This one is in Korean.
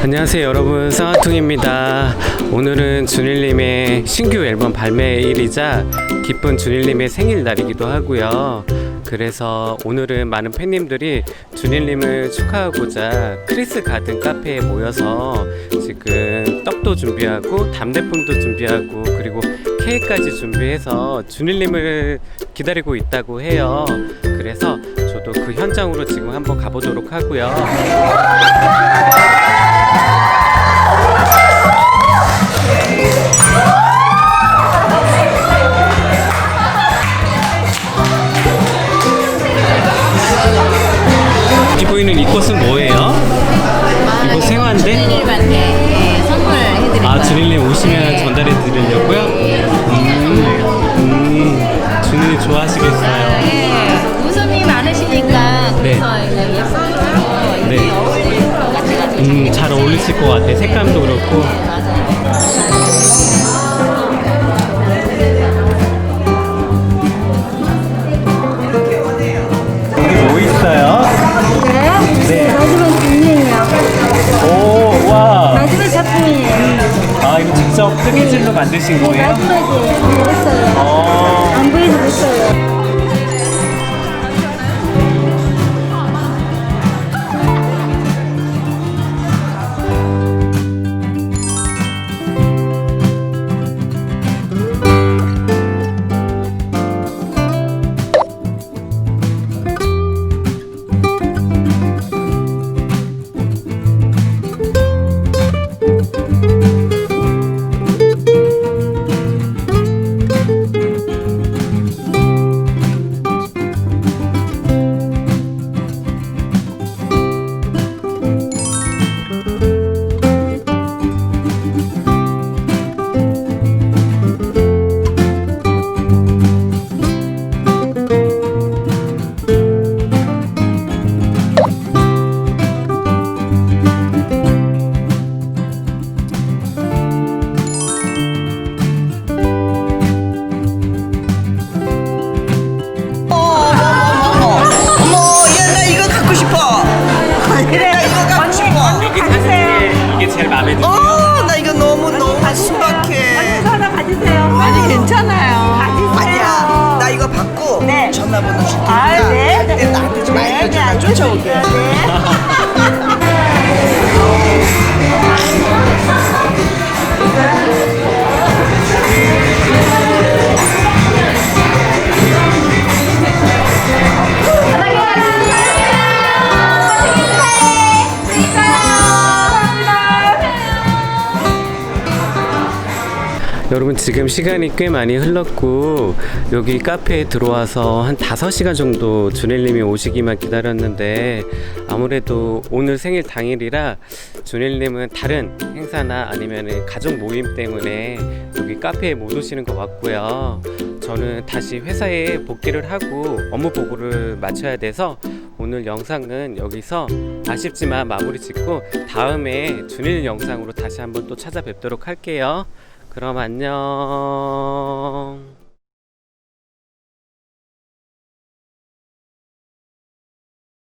안녕하세요 여러분. 쌍화통입니다. 오늘은 준일님의 신규 앨범 발매일이자 기쁜 준일님의 생일날이기도 하고요. 그래서 오늘은 많은 팬님들이 준일님을 축하하고자 크리스 가든 카페에 모여서 지금 떡도 준비하고 답례품도 준비하고 그리고 케이크까지 준비해서 준일님을 기다리고 있다고 해요. 그래서 저도 그 현장으로 지금 한번 가보도록 하고요 여기 보이는 이 꽃은 뭐예요? 이거 생화인데? 주일님한테 예, 선물해드릴 아 거예요. 준일님 오시면 네. 전달해 드리려고요? 음, 음, 준일이 좋아하시겠어요? 예, 웃음이 많으시니까 그래서 이거 예쁘고 이게 네. 어울릴 것 같아가지고 음, 잘 어울리실 것 같아 색감도 그렇고 맞아요. 아, 이거 직접 뜨개질로 만드신 거예요? 마지막이에요. 했어요. 어, 안 보이도 했어요. 제일 마음에 드세요? 어, 나 이거 너무 너무 신박해. 하나 가지세요. 아니 괜찮아요. 아니야, 나 이거 받고 전화번호 줄게. 아, 네. 나한테 좀 알려줘. 나 쫓아올게. 여러분 지금 시간이 꽤 많이 흘렀고 여기 카페에 들어와서 한 5시간 정도 준일님이 오시기만 기다렸는데 아무래도 오늘 생일 당일이라 준일님은 다른 행사나 아니면 가족 모임 때문에 여기 카페에 못 오시는 것 같고요 저는 다시 회사에 복귀를 하고 업무 보고를 마쳐야 돼서 오늘 영상은 여기서 아쉽지만 마무리 짓고 다음에 준일 영상으로 다시 한번 또 찾아뵙도록 할게요. 그럼 안녕.